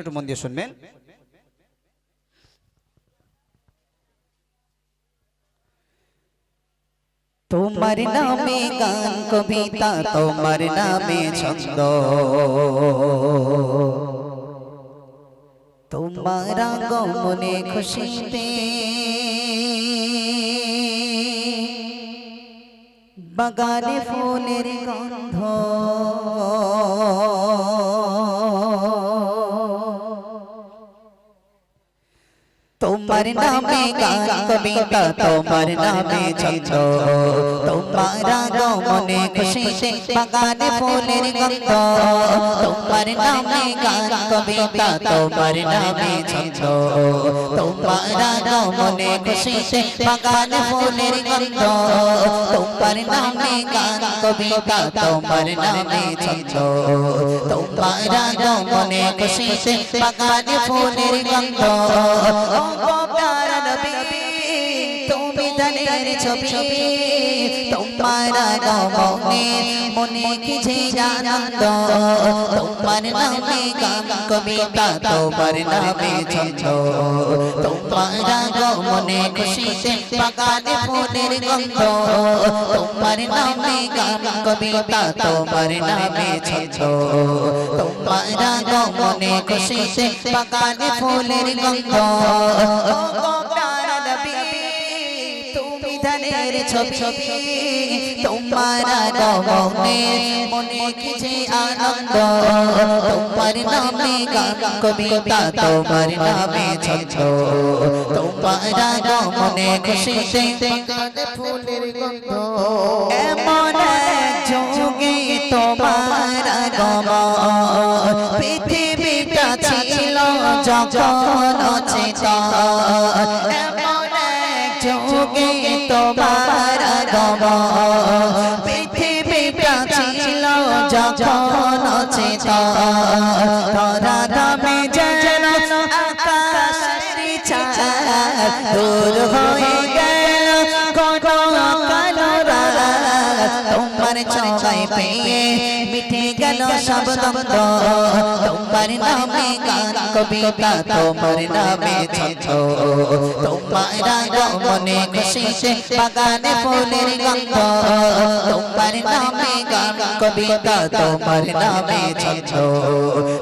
একটু মন দিয়ে শুনবেন। তোমার নামে গান কবিতা তোমার নামে ছন্দ। তোমার গমনে খুশিতে বাগানে ফুলের গন্ধ তোমার নামে গান কবিতা তোমার নামে ছন্দ তোমার গমনে খুশিতে বাগানে ফুলের গন্ধ। তোমার নামে গান কবিতা তোমার নামে ছন্দ তোমার গমনে খুশিতে বাগানে ফুলের গন্ধ। তোমার নামে গান কবিতা তোমার নামে ছন্দ তোমার গমনে খুশিতে বাগানে ফুলের গন্ধ। তুমি ধনের ছবি তোমার গমনে মনে কিছু আনন্দ তোমার নামে গান কবিতা তোমার নামে ছন্দ তোমার গমনে খুশিতে বাগানে ফুলের গন্ধ তোমার নামে গান কবিতা তোমার নামে ছন্দ তোমার গমনে খুশিতে বাগানে ফুলের গন্ধ ধনের ছবি তোমার গমনে মনে কিছু আনন্দ। তোমার নামে গান কবিতা তোমার নামে ছন্দ। তোমার গমনে খুশিতে ফুলের গন্ধ। এমন যোগে তোমার গম পৃথিবীটা ছিল যখন চেতন। যোগে তোমার গম পৃথিবীটা ছিল যখন চেত ধরা দামে যেন আকাশ দূর হয়ে চোখাই পেয়ে মিঠে গেল সব দ্বন্দ্ব। তোমার নামে গান কবিতা, তোমার নামে ছন্দ তোমার গমনে খুশিতে বাগানে ফুলের গন্ধ। তোমার নামে গান কবিতা, তোমার নামে ছন্দ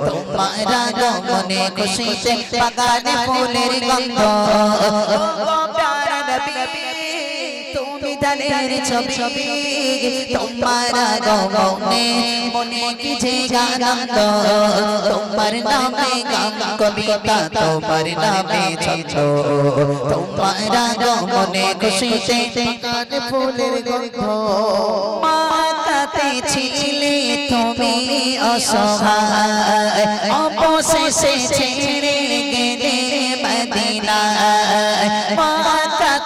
তোমার গমনে খুশিতে বাগানে ফুলের গন্ধ। তুমি দানের ছবি। তোমার গমনে মনে কিছু আনন্দ তোমার নামে গান কবিতা, তোমার নামে ছন্দ তোমার গমনে খুশিতে ফুলের মাতাতে ছিলে তুমি অসহায়। অবশেষে ছেড়ে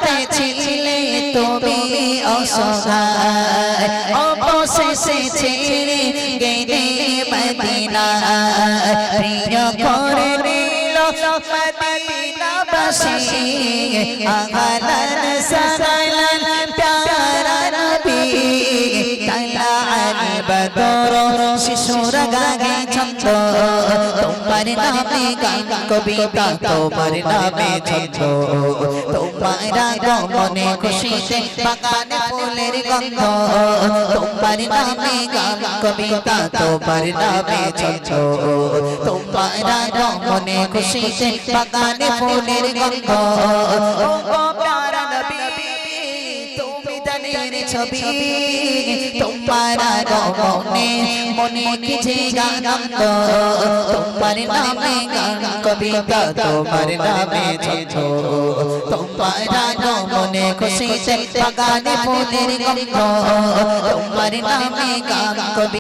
মাতাতে ছিলে তুমি অবশেষে ছেড়ে গেলে মদিনায় প্রিয় করে নিল বদর শিশুর গাগে ছন্দ তোমার নামে গান কবিতা, তোমার নামে ছন্দ তোমার গমনে খুশিতে বাগানে ফুলের গন্ধ, তোমার নামে গান কবিতা, তোমার নামে ছন্দ তোমার গমনে খুশিতে বাগানে ফুলের গন্ধ ও প্যারা ছবি তোমার গগনে মনে কিছু আনন্দ তোমার নামে গান, কবিতা তোমার নামে ছন্দ তোমার গমনে খুশিতে বাগানে ফুলের গন্ধ। তোমার নামে গান কবিতা